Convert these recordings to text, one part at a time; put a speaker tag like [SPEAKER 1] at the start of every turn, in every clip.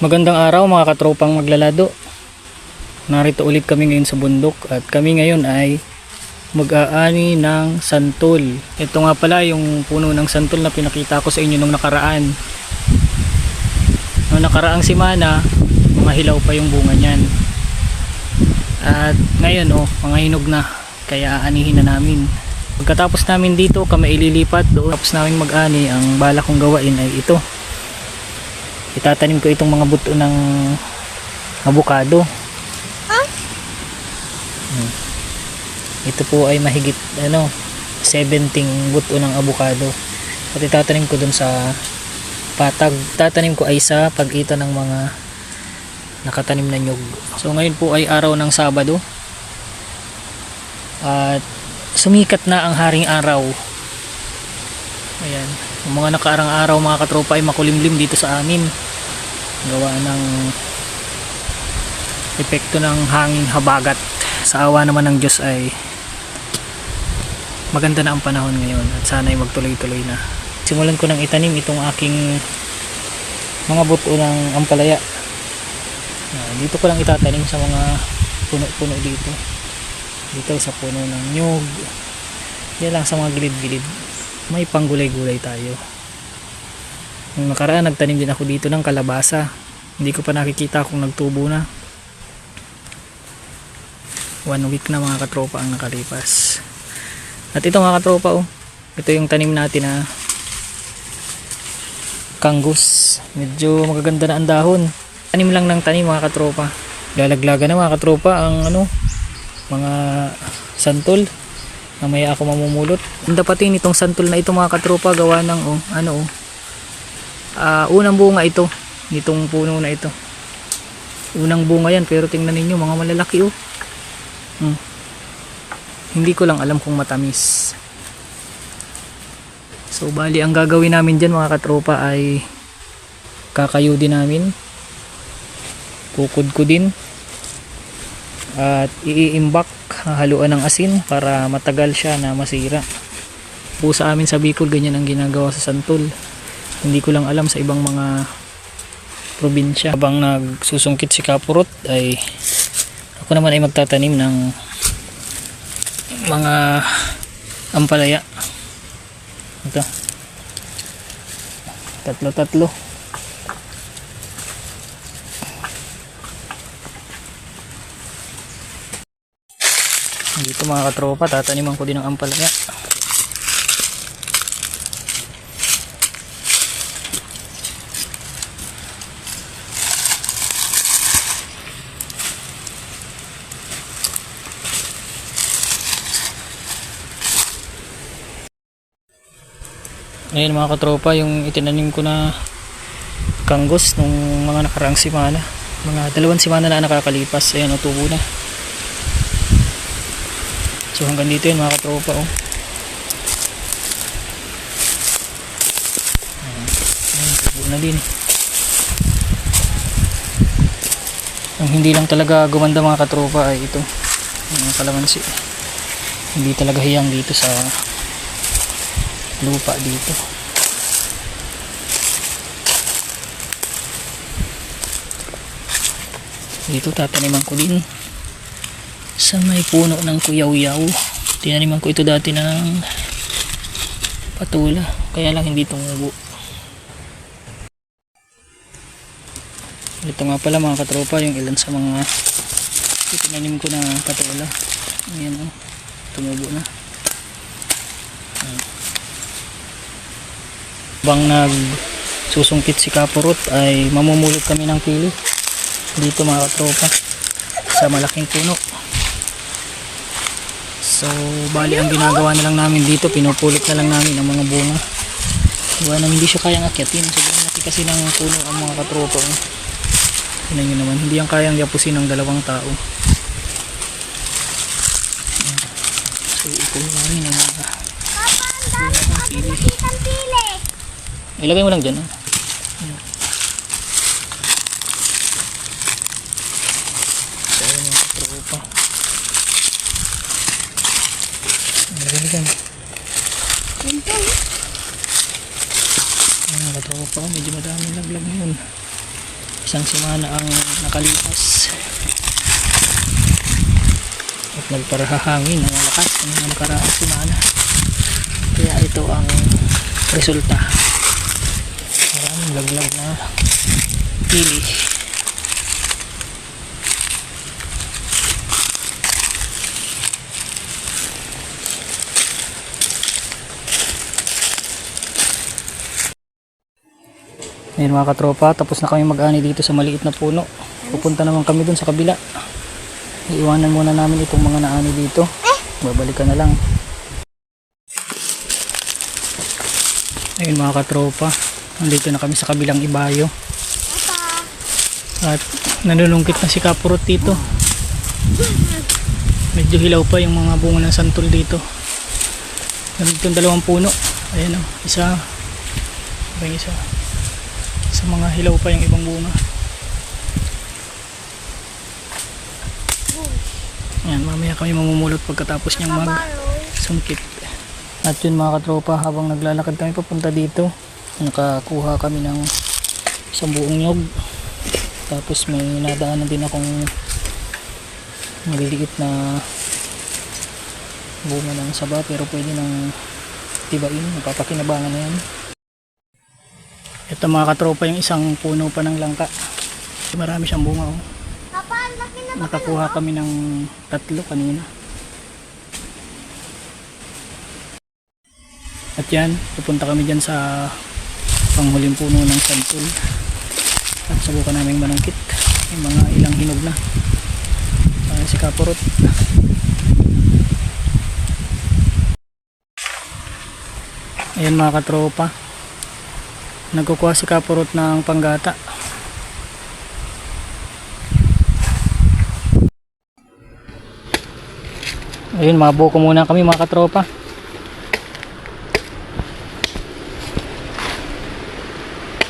[SPEAKER 1] Magandang araw mga katropang maglalado. Narito ulit kami ngayon sa bundok at kami ngayon ay mag-aani ng santol. Ito nga pala yung puno ng santol na pinakita ko sa inyo nung nakaraan. Nung nakaraang simana, mga hilaw pa yung bunga niyan. At ngayon oh, mga hinog na. Kaya aanihin na namin. Pagkatapos namin dito, kami ililipat doon. Tapos namin mag-ani, ang bala kong gawain ay ito itatanim ko itong mga buto ng avocado Hmm. ito po ay mahigit ano 17 buto ng avocado at itatanim ko dun sa patag. Tatanim ko ay sa pagitan ng mga nakatanim na nyug. So ngayon po ay araw ng Sabado. At sumikat na ang haring araw. Ayan yung mga nakaarang araw mga katropa ay makulimlim dito sa amin. Gawa ng epekto ng hanging habagat. Sa awa naman ng Diyos ay maganda na ang panahon ngayon at sana ay magtuloy-tuloy na. Simulan ko nang itanim itong aking mga buto ng ampalaya. Ah, dito ko lang itatanim sa mga puno-puno dito. Dito sa puno ng nyug. Yan lang sa mga gilid-gilid may panggulay-gulay tayo. Nung nakaraan, nagtanim din ako dito ng kalabasa. Hindi ko pa nakikita kung nagtubo na. One week na mga katropa ang nakalipas. At ito mga katropa, oh, ito yung tanim natin na kangus. Medyo magaganda na ang dahon. Tanim lang ng tanim mga katropa. Lalaglaga na mga katropa ang ano, mga santol mamaya ako mamumulot. Ang dapatin itong santol na ito mga katropa gawa ng oh, ano oh. Ah, unang bunga ito. Nitong puno na ito. Unang bunga yan pero tingnan ninyo mga malalaki oh. Hmm. hindi ko lang alam kung matamis. So bali ang gagawin namin dyan mga katropa ay kakayudin namin. Kukudkudin at iiimbak haluan ng asin para matagal siya na masira. Po sa amin sa Bicol ganyan ang ginagawa sa Santol hindi ko lang alam sa ibang mga probinsya. Habang nagsusungkit si Kapurot ay ako naman ay magtatanim ng mga ampalaya. Ito. Tatlo tatlo dito mga katropa tataniman ko din ng ampalaya. Ngayon mga katropa yung itinanim ko na kanggos nung mga nakaraang simana. Mga dalawang simana na nakakalipas. Ayan o tubo na So hanggang dito yun mga katropa oh. Ayan, tubo na din. Ang hindi lang talaga gumanda mga katropa ay ito. Yung kalamansi. Hindi talaga hiyang dito sa lupa dito. Dito tataniman ko din sa may puno ng kuyaw-yaw. Tinaniman ko ito dati ng patula. Kaya lang hindi tumubo. Ito nga pala mga katropa yung ilan sa mga tinanim ko na patula. Ayan o tumubo na. Bang nag susungkit si kapurot ay mamumulot kami ng pili. Dito mga katropa sa malaking puno So, bali ang ginagawa na lang namin dito, pinupulot na lang namin ang mga bunga. Gawa na hindi siya kayang akyatin. Sobrang laki kasi ng puno ang mga katropa. Tignan nyo naman, hindi yan kayang yapusin ng dalawang tao. So, ikon namin ang mga. Ilagay mo lang dyan. Oh. So, ayan mga katropa. Mo dyan.
[SPEAKER 2] Ito,
[SPEAKER 1] Ayan, mga katropa, medyo madaming laglag ngayon. isang semana ang nakalipas. At nagparahangin ng malakas ng nakaraang semana. Kaya ito ang resulta. Maraming laglag na pili Ngayon mga katropa, tapos na kami mag-ani dito sa maliit na puno. Pupunta naman kami dun sa kabila. Iiwanan muna namin itong mga naani dito. Babalikan na lang. Ayun mga katropa, nandito na kami sa kabilang ibayo. At nanulungkit na si Kapurot dito. Medyo hilaw pa yung mga bunga ng santol dito. Nandito yung dalawang puno. Ayan o, isa. Iba yung isa. Sa mga hilaw pa yung ibang bunga. Ayan, mamaya kami mamumulot pagkatapos niyang mag sungkit. At yun mga katropa, habang naglalakad kami papunta dito, nakakuha kami ng isang buong nyog. Tapos may nadaanan din akong maliliit na bunga ng saba pero pwede nang tibain, napapakinabangan na yan. Ito mga katropa yung isang puno pa ng langka. Marami siyang bunga oh. Nakakuha kami ng tatlo kanina. At yan, pupunta kami dyan sa panghuling puno ng santol. At subukan namin manungkit. Yung mga ilang hinog na. Uh, si Kapurot. Ayan mga katropa. Nagkukuha si Kapurot ng panggata. Ayun, mga buko muna kami mga katropa.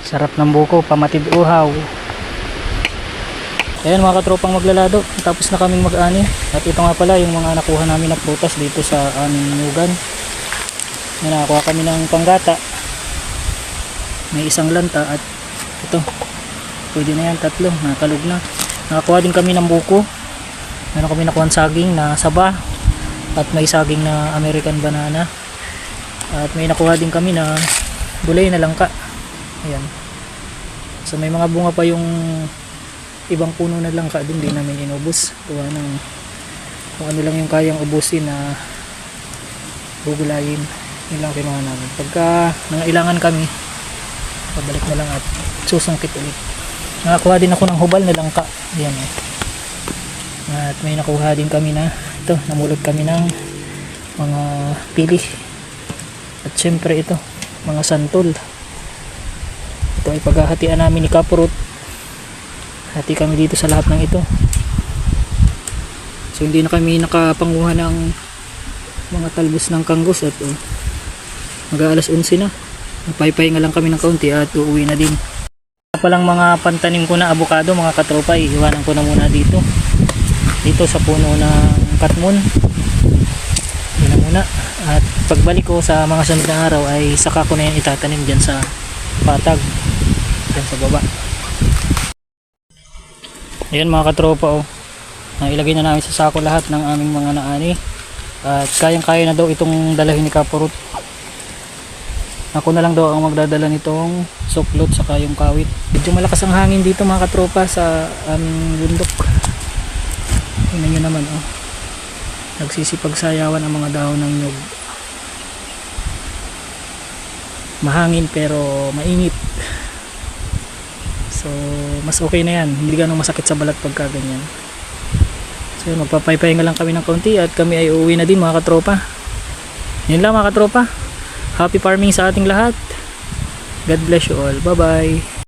[SPEAKER 1] Sarap ng buko, pamatid uhaw. Ayan mga katropang maglalado, tapos na kaming mag-ani. At ito nga pala yung mga nakuha namin na prutas dito sa aming nugan. Nakakuha kami ng panggata. May isang lanta at ito. Pwede na yan, tatlo, nakalog na. Nakakuha din kami ng buko. Meron kami nakuha saging na saba at may saging na American banana at may nakuha din kami na gulay na langka ayan so may mga bunga pa yung ibang puno na langka din di namin inubos tuwa ng kung ano lang yung kayang ubusin na gugulayin yun lang kinuha namin pagka nangailangan kami pabalik na lang at susungkit ulit. Nakakuha din ako ng hubal na langka. Ayan. Eh. at may nakuha din kami na ito namulot kami ng mga pili. At syempre ito mga santol. Ito ay paghahatian namin ni Kapurot hati kami dito sa lahat ng ito. So hindi na kami nakapanguha ng mga talbos ng kanggos at oh, mag alas 11 na magpahipahinga lang kami ng kaunti at uuwi na din. Palang mga pantanim ko na abukado mga katropa iiwanan ko na muna dito. Dito sa puno ng katmon yun na muna. At pagbalik ko sa mga sunod na araw ay saka ko na yan itatanim dyan sa patag. Dyan sa baba. Ayan mga katropa oh. Ilagay na namin sa sako lahat ng aming mga naani. At kayang kaya na daw itong dalahin ni Kapurut ako na lang daw ang magdadala nitong suklot saka yung kawit. Medyo malakas ang hangin dito mga katropa sa aming bundok. Tingnan nyo naman oh. Nagsisipagsayawan ang mga dahon ng nyug. Mahangin pero mainit. So mas okay na yan. Hindi ganong masakit sa balat pagka ganyan. So yun, magpapaypahinga lang kami ng kaunti at kami ay uuwi na din mga katropa. Yun lang mga katropa happy farming sa ating lahat. God bless you all. Bye bye